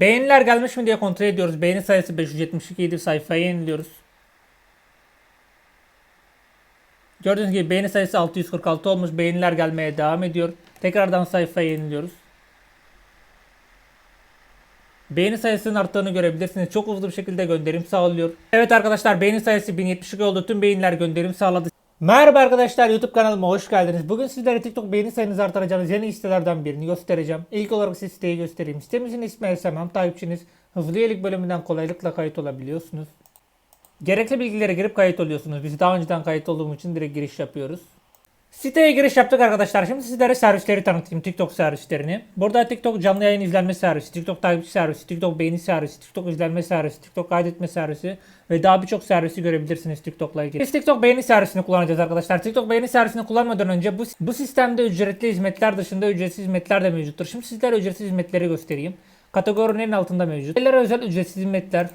Beğeniler gelmiş mi diye kontrol ediyoruz. Beğeni sayısı 572 idi. Sayfayı yeniliyoruz. Gördüğünüz gibi beğeni sayısı 646 olmuş. Beğeniler gelmeye devam ediyor. Tekrardan sayfayı yeniliyoruz. Beğeni sayısının arttığını görebilirsiniz. Çok hızlı bir şekilde gönderim sağlıyor. Evet arkadaşlar beğeni sayısı 1072 oldu. Tüm beğeniler gönderim sağladı. Merhaba arkadaşlar YouTube kanalıma hoş geldiniz. Bugün sizlere TikTok beğeni sayınızı artıracağınız yeni sitelerden birini göstereceğim. İlk olarak size siteyi göstereyim. Sitemizin ismi SMM takipçiniz. Hızlı üyelik bölümünden kolaylıkla kayıt olabiliyorsunuz. Gerekli bilgilere girip kayıt oluyorsunuz. Biz daha önceden kayıt olduğum için direkt giriş yapıyoruz. Siteye giriş yaptık arkadaşlar. Şimdi sizlere servisleri tanıtayım. TikTok servislerini. Burada TikTok canlı yayın izlenme servisi, TikTok takipçi servisi, TikTok beğeni servisi, TikTok izlenme servisi, TikTok kaydetme servisi ve daha birçok servisi görebilirsiniz TikTok'la ilgili. Biz TikTok beğeni servisini kullanacağız arkadaşlar. TikTok beğeni servisini kullanmadan önce bu, bu sistemde ücretli hizmetler dışında ücretsiz hizmetler de mevcuttur. Şimdi sizlere ücretsiz hizmetleri göstereyim. Kategorinin altında mevcut. Şeylere özel ücretsiz hizmetler,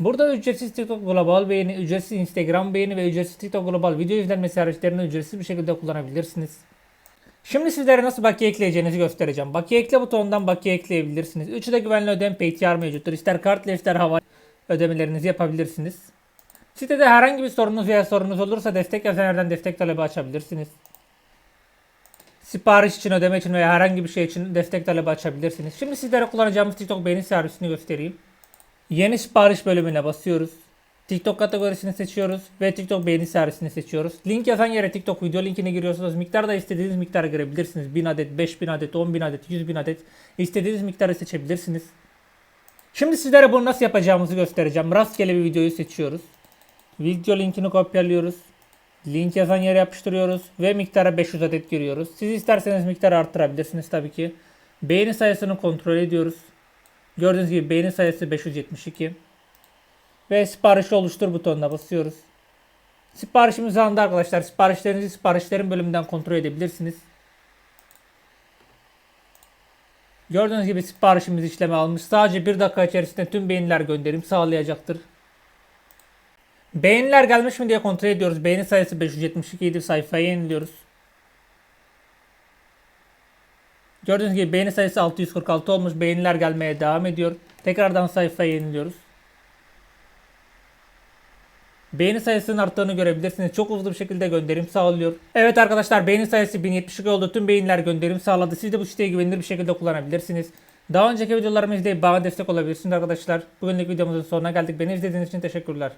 Burada ücretsiz TikTok Global beğeni, ücretsiz Instagram beğeni ve ücretsiz TikTok Global video izlenme servislerini ücretsiz bir şekilde kullanabilirsiniz. Şimdi sizlere nasıl bakiye ekleyeceğinizi göstereceğim. Bakiye ekle butonundan bakiye ekleyebilirsiniz. Üçü de güvenli ödeme PTR mevcuttur. İster kartla ister hava ödemelerinizi yapabilirsiniz. Sitede herhangi bir sorunuz veya sorunuz olursa destek yazan yerden destek talebi açabilirsiniz. Sipariş için, ödeme için veya herhangi bir şey için destek talebi açabilirsiniz. Şimdi sizlere kullanacağımız TikTok beğeni servisini göstereyim. Yeni sipariş bölümüne basıyoruz. TikTok kategorisini seçiyoruz ve TikTok beğeni servisini seçiyoruz. Link yazan yere TikTok video linkini giriyorsunuz. Miktar da istediğiniz miktarı girebilirsiniz. 1000 adet, 5000 adet, 10.000 adet, 100.000 adet istediğiniz miktarı seçebilirsiniz. Şimdi sizlere bunu nasıl yapacağımızı göstereceğim. Rastgele bir videoyu seçiyoruz. Video linkini kopyalıyoruz. Link yazan yere yapıştırıyoruz ve miktara 500 adet giriyoruz. Siz isterseniz miktarı arttırabilirsiniz tabii ki. Beğeni sayısını kontrol ediyoruz. Gördüğünüz gibi beğeni sayısı 572. Ve siparişi oluştur butonuna basıyoruz. Siparişimiz alındı arkadaşlar. Siparişlerinizi siparişlerin bölümünden kontrol edebilirsiniz. Gördüğünüz gibi siparişimiz işleme almış. Sadece bir dakika içerisinde tüm beğeniler gönderim sağlayacaktır. Beğeniler gelmiş mi diye kontrol ediyoruz. Beğeni sayısı 572 idi. Sayfayı yeniliyoruz. Gördüğünüz gibi beğeni sayısı 646 olmuş. Beğeniler gelmeye devam ediyor. Tekrardan sayfayı yeniliyoruz. Beğeni sayısının arttığını görebilirsiniz. Çok hızlı bir şekilde gönderim sağlıyor. Evet arkadaşlar beğeni sayısı 1072 oldu. Tüm beğeniler gönderim sağladı. Siz de bu siteyi güvenilir bir şekilde kullanabilirsiniz. Daha önceki videolarımı izleyip bana destek olabilirsiniz arkadaşlar. Bugünlük videomuzun sonuna geldik. Beni izlediğiniz için teşekkürler.